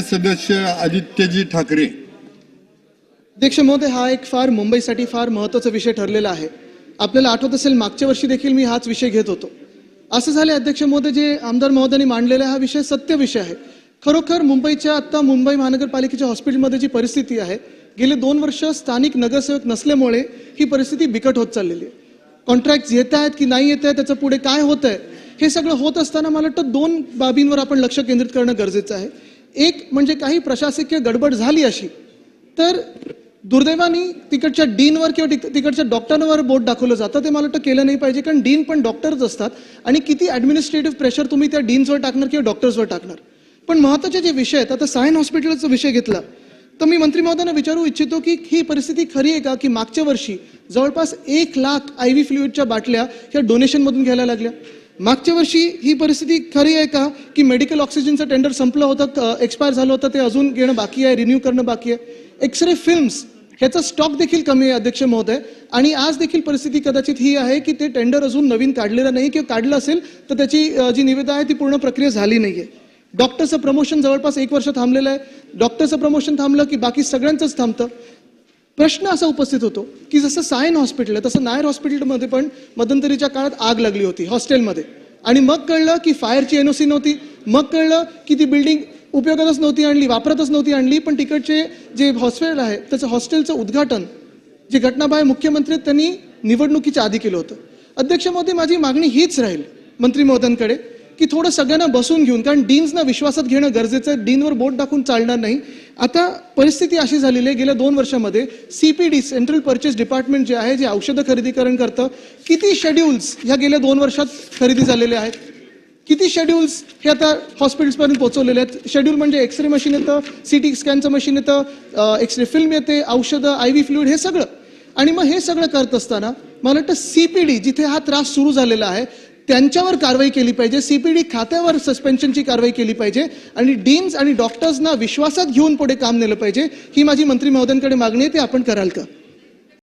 सदस्य आदित्यजी ठाकरे. अध्यक्ष महोदय हा एक फार मुंबईसाठी फार महत्त्वाचा विषय ठरलेला आहे. आपल्याला आठवत असेल मागच्या वर्षी देखील मी हाच विषय घेत होतो. असं झाले अध्यक्ष महोदय जे आमदार महोदयांनी मांडलेला हा विषय सत्य विषय आहे. खरोखर मुंबईच्या आत्ता मुंबई महानगरपालिकेच्या हॉस्पिटलमध्ये जी परिस्थिती आहे गेले दोन वर्ष स्थानिक नगरसेवक नसल्यामुळे ही परिस्थिती बिकट होत चाललेली आहे. कॉन्ट्रॅक्ट येत आहेत की नाही येत आहे त्याचं पुढे काय होत आहे हे सगळं होत असताना मला वाटतं दोन बाबींवर आपण लक्ष केंद्रित करणं गरजेचं आहे. एक म्हणजे काही प्रशासकीय गडबड झाली अशी तर दुर्दैवाने तिकडच्या डीनवर किंवा तिकडच्या डॉक्टरांवर बोट दाखवलं जातं. ते मला वाटतं केलं नाही पाहिजे कारण डीन पण डॉक्टर्स असतात आणि किती ॲडमिनिस्ट्रेटिव्ह प्रेशर तुम्ही त्या डीन्सवर टाकणार किंवा डॉक्टर्सवर टाकणार. पण महत्त्वाचे जे विषय आहेत आता सायन हॉस्पिटलचा विषय घेतला तर मी मंत्री महोदयांना विचारू इच्छितो की ही परिस्थिती खरी आहे का की मागच्या वर्षी जवळपास एक लाख आय व्ही फ्लुइडच्या बाटल्या ह्या डोनेशनमधून घ्यायला लागल्या? मागच्या वर्षी ही परिस्थिती खरी आहे का? की मेडिकल ऑक्सिजनचं टेंडर संपलं होतं एक्सपायर झालं होतं ते अजून घेणं बाकी आहे रिन्यू करणं बाकी आहे. एक्सरे फिल्म्स ह्याचा स्टॉक देखील कमी आहे अध्यक्ष महोदय. आणि आज देखील परिस्थिती कदाचित ही आहे की ते टेंडर अजून नवीन काढलेलं नाही किंवा काढलं असेल तर त्याची जी निविदा आहे ती पूर्ण प्रक्रिया झाली नाही आहे डॉक्टरचं प्रमोशन जवळपास एक वर्ष थांबलेलं आहे. डॉक्टरचं प्रमोशन थांबलं की बाकी सगळ्यांचंच थांबतं. प्रश्न असा उपस्थित होतो की जसं सायन हॉस्पिटल आहे तसं नायर हॉस्पिटलमध्ये पण मध्यंतरीच्या काळात आग लागली होती हॉस्टेलमध्ये. आणि मग कळलं की फायरची एनओसी नव्हती मग कळलं की ती बिल्डिंग उपयोगातच नव्हती आणली वापरतच नव्हती आणली पण तिकडचे जे हॉस्टेल आहे त्याचं हॉस्टेलचं उद्घाटन जे घटनाबाह्य मुख्यमंत्री त्यांनी निवडणुकीच्या आधी केलं होतं. अध्यक्ष महोदय माझी मागणी हीच राहील मंत्री महोदयांकडे की थोडं सगळ्यांना बसून घेऊन कारण डीन्सना विश्वासात घेणं गरजेचं आहे डीनवर बोट टाकून चालणार नाही आता परिस्थिती अशी झालेली आहे गेल्या दोन वर्षामध्ये C P D central purchase department जे आहे जे औषधं खरेदीकरण करतं किती शेड्यूल्स ह्या गेल्या दोन वर्षात खरेदी झालेले आहेत? किती शेड्यूल्स हे आता हॉस्पिटल्सपर्यंत पोहोचवलेले आहेत? शेड्यूल म्हणजे एक्सरे मशीन येतं सी टी स्कॅनचं मशीन येतं एक्सरे फिल्म येते औषधं आय व्ही फ्लुईड हे सगळं. आणि मग हे सगळं करत असताना मला वाटतं सी पी डी जिथे हा त्रास सुरू झालेला आहे त्यांच्यावर कारवाई केली पाहिजे सी पी डी खात्यावर सस्पेन्शनची कारवाई केली पाहिजे आणि डीन्स आणि डॉक्टर्सना विश्वासात घेऊन पुढे काम नेलं पाहिजे. ही माझी मंत्री महोदयांकडे मागणी आहे ते आपण कराल का?